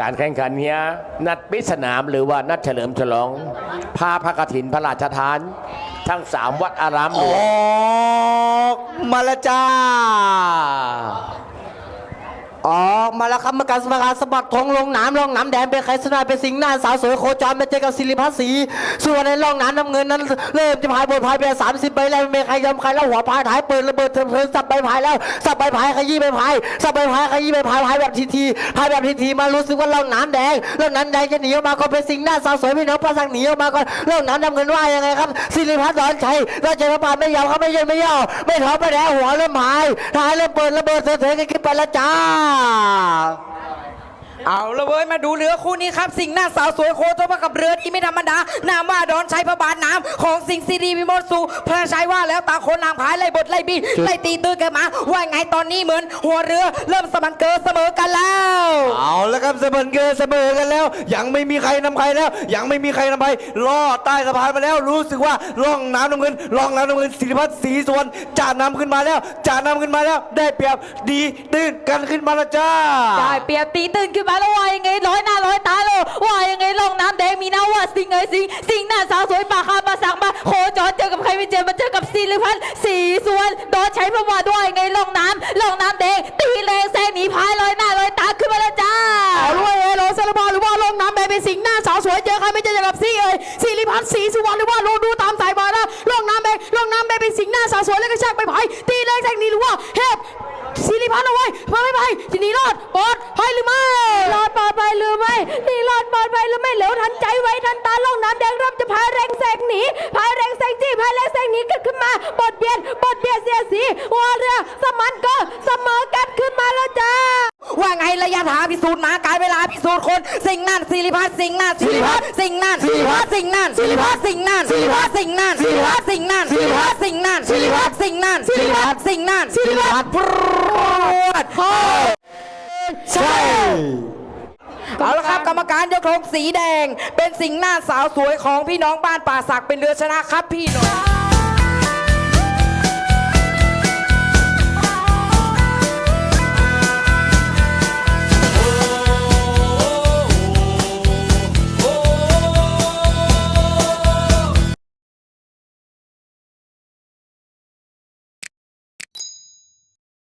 การแข่งขันเนี้ยนัดปิดสนามหรือว่านัดเฉลิมฉลองพาพระกฐินพระราชทาน ทั้งสามวัดอารามหลอวง อกมาและจ้า อ๋อ มาแล้วครับมาการสมัครสมัครทงลงน้ำลงน้ำแดงเป็นใครสนายเป็นสิงห์หน้าสาวสวยโคจรมาเจอกับศิริพัศรีส่วนในลองน้ำน้ำเงินนั้น เริ่มจะพายบนพายไปสามสิบใบแล้วไม่ใครยอมใครแล้วหัวพายถ่ายเปืนระเบิดเถิดเทินสับใบพายแล้วสับใบพายขยี้ใบพายสับใบพายขยี้ใบพายพายแบบทีทีพายแบบทีทีมารู้สึกว่าลองน้ำแดงลองน้ำแดงจะหนีออกมาก็เป็นสิงห์หน้าสาวสวยพี่น้องประสังหนีออกมาก่อนลองน้ำน้ำเงินว่ายังไงครับศิริพัฒน์ดอนชัยเราใจพระบาทไม่ยอมเขาไม่ยืนไม่ย่อไม่ถอไม่แล้หัวเริ่มหายท้ายเริ่มเปิดระเบิดเถิดเทินกันขึ้นไปแล้วจ้าเอาละเว้ยมาดูเรือคู่นี้ครับ สิงห์หน้าสาวสวยโคตรมากับเรือที่ไม่ธรรมดานามว่าดอนชัยพระบาทน้ำของสิงห์ซีรีวิมลสูพระชัยว่าแล้วตาคนนางพายไล่บทไล่บีไล่ตีตื้นกันมาว่าไงตอนนี้เหมือน หัวเรือเริ่มสมันเกินเสมอกันแล้วเอา แล้วครับเสมอเกินเสมอกันแล้ว ยังไม่มีใครนำใครแล้ว ยังไม่มีใครนำใครลอดใต้สะพานมาแล้ว รู้สึกว่าล่องน้ำน้ำเงินล่องน้ำน้ำเงินศิริพัฒน์ศรีสวนจ่านำขึ้นมาแล้วจ่านำขึ้นมาแล้ว ได้เปรียบดีตื้นกันขึ้นมาแล้วจ้าได้เปรียบตีตื่นขึ้นมาแล้วว่ายังไงร้อยหน้าร้อยตาเลยว่ายังไงล่องน้ำแดงมีนะว่าสิงเอ้ยสิงสิงหน้าสาวสวยปากคามาสักมาโคจรเจอกับใครไม่เจอมาเจอกับศิริพัฒน์สีสวนโดนใช้ประวัติด้วยยังไงลงน้ำลงน้ำาสาวสวยเจอใครไม่เจอกับซี่เอ่ยสิริพัฒน์ศรีสุวรรณหรือว่าลงดูตามสายบอลนะลงน้ำแดงลงน้ำแดงเป็นสิงห์หน้าสาวสวยแล้วก็ชากไปไผ่ตีแรงแทงนี้หรือว่าเฮฟสิริพัฒน์เอาไว้มาไม่ไปทีนี้รอดปลอดภัยหรือไม่รอดปลอดภัยหรือไม่นี่รอดปลอดภัยหรือไม่เหลวทันใจไว้ทันตาลงน้ำแดงเริ่มจะพายแรงแซงหนีพายแรงแซงจี้พายแรงแซงหนีกันขึ้นมาบดเบียดบดเบียดเสียสีหัวเรือสมันก็เสมอกันขึ้นมาแล้วจ้า ว่าไงระยะทางพิสูจน์มาการเวลาพิสูจน์คน สิงห์นั่นศิริพัฒน์สิงห์นั่นศิริพัฒน์สิงห์นั่นศิริพัฒน์สิงห์นั่นศิริพัฒน์สิงห์นั่นศิริพัฒน์สิงห์นั่นศิริพัฒน์สิงห์นั่นศิริพัฒน์สิงห์นั่นศิริพัฒน์สิงห์นั่นศิริพัฒน์สิงห์นั่นศิริพัฒน์พรวดใช่เอาละครับกรรมการยกธงสีแดง เป็นสิงห์หน้าสาวสวยของพี่น้องบ้านป่าศักเป็นเรือชนะครับพี่น้อง